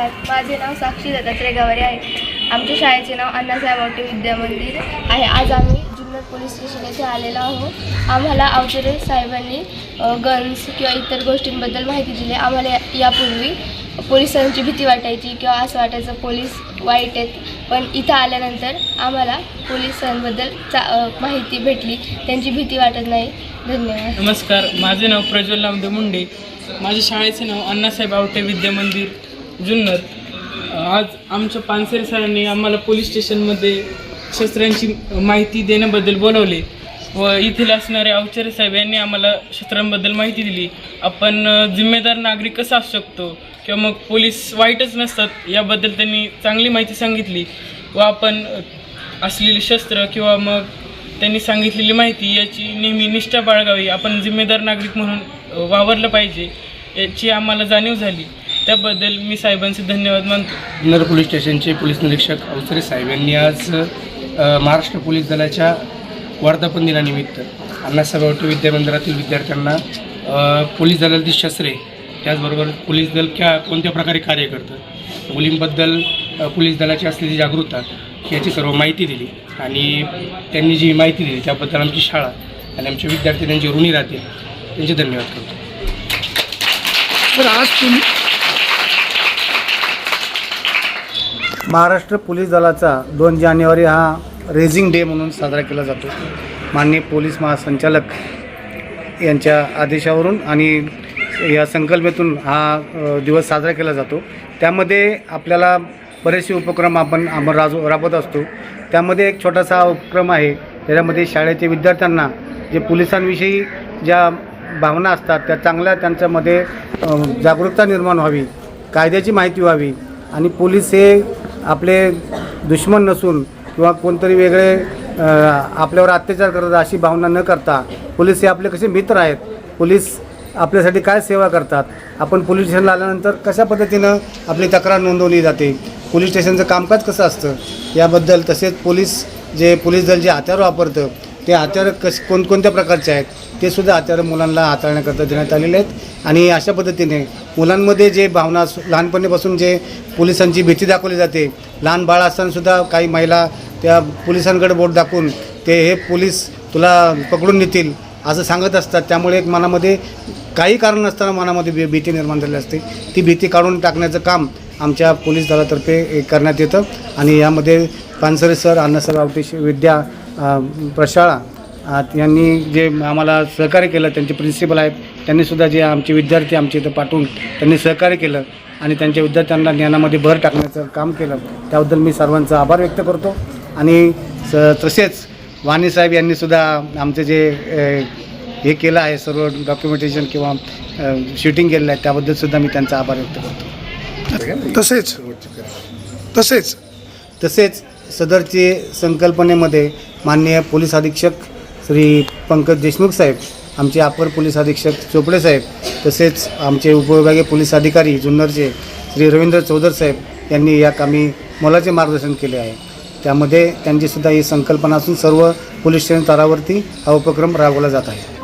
नमस्कार माझे नाव साक्षी दत्तात्रय गवारे आहे. आमच्या शाळेचे नाव अण्णासाहेब आवटे विद्या मंदिर आहे. आज आम्ही जुन्नर पोलीस स्टेशन येथे आलेलो आहोत. आम्हाला अवचरे साहेबांनी गन्स किंवा इतर गोष्टींबद्दल माहिती दिली. आम्हाला यापूर्वी पोलिसांची भीती वाटायची किंवा असं वाटायचं पोलीस वाईट आहेत. पण इथं आल्यानंतर आम्हाला पोलिसांबद्दल चा माहिती भेटली. त्यांची भीती वाटत नाही. धन्यवाद. नमस्कार. माझे नाव प्रज्वल नामदेव मुंडे. माझ्या शाळेचे नाव अण्णासाहेब आवटे विद्या मंदिर. जुन्नर. आज आमच्या पानसरे सरांनी आम्हाला पोलीस स्टेशनमध्ये शस्त्रांची माहिती देण्याबद्दल बोलवले व येथील असणारे अवचारे साहेब यांनी आम्हाला शस्त्रांबद्दल माहिती दिली. आपण जिम्मेदार नागरिक कसा असू शकतो किंवा मग पोलीस वाईटच नसतात याबद्दल त्यांनी चांगली माहिती सांगितली व आपण असलेली शस्त्र किंवा मग त्यांनी सांगितलेली माहिती याची नेहमी निष्ठा बाळगावी. आपण जिम्मेदार नागरिक म्हणून वावरलं पाहिजे याची आम्हाला जाणीव झाली. त्याबद्दल मी साहेबांचे धन्यवाद मानतो. जुन्नर पोलीस स्टेशनचे पोलीस निरीक्षक अवसरे साहेब यांनी आज अ, महाराष्ट्र पोलीस दलाच्या वर्धापन दिनानिमित्त अण्णासाहेब आवटे विद्यामंदिरातील विद्यार्थ्यांना अ, पोलीस दलातील शस्त्रे त्याचबरोबर पोलीस दल क्या कोणत्या प्रकारे कार्य करतं मुलींबद्दल अ, पोलीस दलाची असलेली जागरूकता याची सर्व माहिती दिली आणि त्यांनी जी माहिती दिली त्याबद्दल आमची शाळा आणि आमचे विद्यार्थी त्यांचे ऋणी राहतील. त्यांचे धन्यवाद करतो. तर आज तुम्ही महाराष्ट्र पोलीस दलाचा दोन जानेवारी हा रेझिंग डे म्हणून साजरा केला जातो. माननीय पोलीस महासंचालक यांच्या आदेशावरून आणि या संकल्पेतून हा दिवस साजरा केला जातो. त्यामध्ये आपल्याला बरेचसे उपक्रम आपण आपण राजू राबवत असतो. त्यामध्ये एक छोटासा उपक्रम आहे. त्याच्यामध्ये शाळेच्या विद्यार्थ्यांना जे पोलिसांविषयी ज्या भावना असतात त्या चांगल्या त्यांच्यामध्ये जागरूकता निर्माण व्हावी कायद्याची माहिती व्हावी आणि पोलीस हे आपले दुश्मन नसून किंवा कोणतरी वेगळे आपल्यावर अत्याचार करतात अशी भावना न करता पोलीस हे आपले कसे मित्र आहेत? पोलीस आपल्यासाठी काय सेवा करतात? आपण पोलीस स्टेशनला आल्यानंतर कशा पद्धतीनं आपली तक्रार नोंदवली जाते? पोलीस स्टेशनचं कामकाज कसं असतं? याबद्दल तसेच पोलीस जे पोलीस दल जे हत्यार वापरतं ते हत्यार कश कोणकोणत्या प्रकारचे आहेत? ते सुद्धा हत्यारं मुलांना हाताळण्याकरता देण्यात आलेले आहेत. आणि अशा पद्धतीने मुलांमध्ये जे भावना लहानपणीपासून जे पोलिसांची भीती दाखवली जाते लहान बाळ असतानासुद्धा काही महिला त्या पोलिसांकडे बोट दाखवून ते हे पोलीस तुला पकडून नेतील असं सांगत असतात. त्यामुळे एक मनामध्ये काही कारण नसताना मनामध्ये भी भीती निर्माण झाली असते. ती भीती काढून टाकण्याचं काम आमच्या पोलीस दलातर्फे करण्यात येतं. आणि यामध्ये पानसरे सर अन्नसर आवटे विद्या प्रशाळा अ, यांनी जे आम्हाला सहकार्य केलं त्यांचे प्रिन्सिपल आहेत त्यांनीसुद्धा जे आमचे विद्यार्थी आमच्या इथं पाठवून त्यांनी सहकार्य केलं आणि त्यांच्या विद्यार्थ्यांना ज्ञानामध्ये भर टाकण्याचं काम केलं. त्याबद्दल मी सर्वांचा आभार व्यक्त करतो. आणि स तसेच वाणी साहेब यांनीसुद्धा आमचं जे हे केलं आहे सर्व डॉक्युमेंटेशन किंवा शूटिंग केलेलं आहे त्याबद्दलसुद्धा मी त्यांचा आभार व्यक्त करतो. तसेच तसेच. तसेच सदरचे संकल्पनेमध्ये माननीय पोलीस अधीक्षक श्री पंकज देशमुख साहेब आमचे अपर पोलीस अधीक्षक चोपडे साहेब तसेच आमचे उपविभागीय पोलीस अधिकारी जुन्नरचे श्री रवींद्र चौधर साहेब यांनी या कामी मोलाचे मार्गदर्शन केले आहे. त्यामध्ये त्यांचीसुद्धा ही संकल्पना असून सर्व पोलीस स्टेशन स्तरावरती हा उपक्रम राबवला जात आहे.